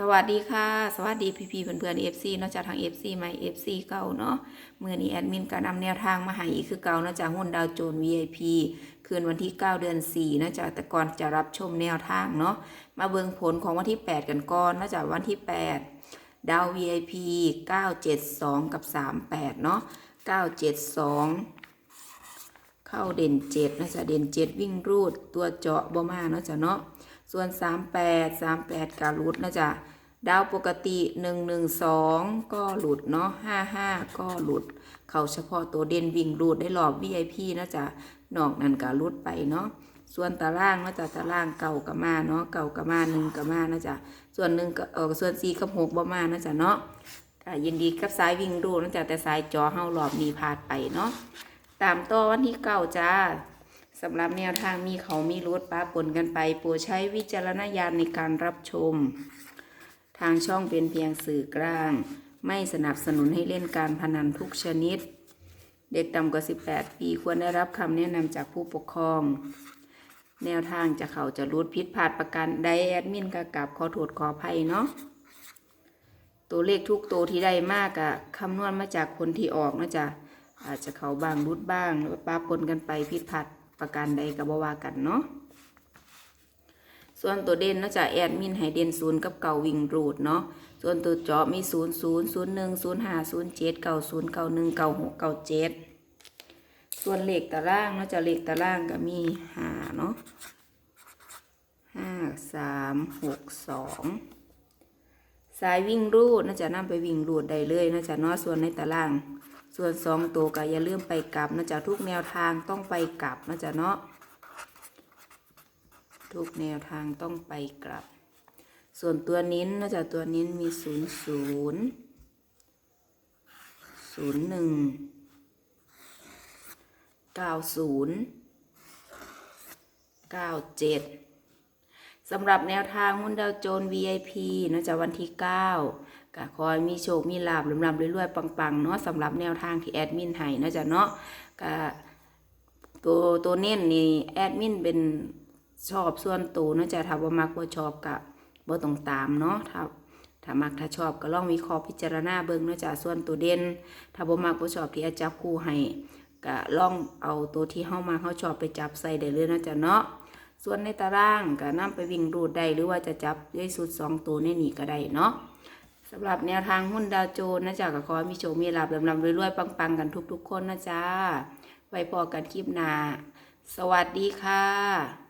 สวัสดีค่ะ สวัสดีพี่ๆเพื่อนๆ FC เนอกจากทาง FC ใหม่ FC เก่าเนาะเมื่อนี้แอดมินก็นำแนวทางมาให้อีกคือเก่านอกจากหุ้นดาวโจนส์ VIP คืนวันที่ 9 เดือน4นอกจากแต่ก่อนจะรับชมแนวทางเนาะมาเบิ่งผลของวันที่ 8 กันก่อนนอกจากวันที่ 8 ดาว VIP 972 กับ 38 เนาะ972 เข้าเด่น7นะจ๊ะเด่น 7 วิ่งรูดตัวเจาะบ่มาเนาะจ๊ะเนาะ ส่วน 38 38การรูดนะจ๊ะดาวปกติ 112 ก็หลุดเนาะ55 ก็หลุด เขาเฉพาะตัวเด่นวิ่งรูดได้รอบ VIP นะจ๊ะนอกนั้นก็รุดไปเนาะส่วนตารางนะจ๊ะตารางเก่ากับมาเนาะเก่ากับมาหนึ่งกับมานะจ๊ะส่วนหนึ่งก็เออส่วน4กับ6บ่มานะจ๊ะเนาะก็ยินดีกับสายวิ่งรูดนะจ๊ะแต่สายจอเฮารอบนี้พลาดไปเนาะตามต่อวันที่เก้าจ้า สำหรับแนวทางมีเขามีรถป้าปนกันไปโปรดใช้วิจารณญาณในการรับชม ทางช่องเป็นเพียงสื่อกลาง ไม่สนับสนุนให้เล่นการพนันทุกชนิด เด็กต่ำกว่า 18 ปีควรได้รับคำแนะนำจากผู้ปกครอง แนวทางจะเขาจะรูดพิษพลาดประกันไดแอดมินกะกับขอโทษขออภัยเนาะตัวเลขทุกตัวที่ได้มากอะคำนวณมาจากคนที่ออกนะจ๊ะอาจจะเขาบางรุดบ้างหรือว่าปาปนกันไปผิดพลาด ประการใดกับบว่ากันเนาะส่วนตัวเด่นนะจะแอดมินให้เด่นศูนย์กับเก่าวิ่งรูดเนาะส่วนตัวเจาะมีศูนย์ศูนย์ศูนย์หนึ่งศูนย์ห้าศูนย์เจ็ดเก้าศูนย์เก้าหนึ่งเก้าหกเก้าเจ็ดส่วนเหลขตารางเนาะจ๊ะเลขตารางก็มีห้าเนาะห้าสามหกสองสายวิ่งรูดน่าจะนำไปวิ่งรูดได้เลยน่าจะเนาะส่วนในตาราง ส่วนสองตัวก็อย่าลืมไปกลับน่าจะทุกแนวทางต้องไปกลับน่าจะเนาะทุกแนวทางต้องไปกลับ ส่วนตัวนิ้นน่าจะตัวนิ้นมีศูนย์ศูนย์ศูนย์หนึ่งเก้าศูนย์เก้าเจ็ดสำหรับแนวทางหุ้นดาวโจนส์ VIP นาะจากวันที่9ก็ ขอให้มีโชค มีลาบลำลำรวยๆ ปังๆ เนาะสำหรับแนวทางที่แอดมินให้นะจ้ะเนาะก็ตัวตัวเน้นนี่แอดมินเป็นชอบส่วนตัวเนาะจ้ะถ้าบ่มักบ่ชอบก็บ่ต้องตามเนาะถ้าถ้ามักถ้าชอบก็ลองวิเคราะห์พิจารณาเบิ่งเนาะจ้ะส่วนตัวเด่นถ้าบ่มักบ่ชอบที่อาจับคู่ให้ก็ลองเอาตัวที่เฮามาเฮาชอบไปจับใส่ได้เลยเนาะจ้ะเนาะส่วนในตารางก็นำไปวิ่งรูดได้หรือว่าจะจับด้วยสุดสองตัวในนี่ก็ได้เนาะ สำหรับแนวทางหุ้นดาวโจนส์นะจ๊ะก็ขอให้มีโชคมีลาบลำลำรวยๆปังๆกันทุก ๆ คนนะจ๊ะไว้พอกันคลิปหน้าสวัสดีค่ะ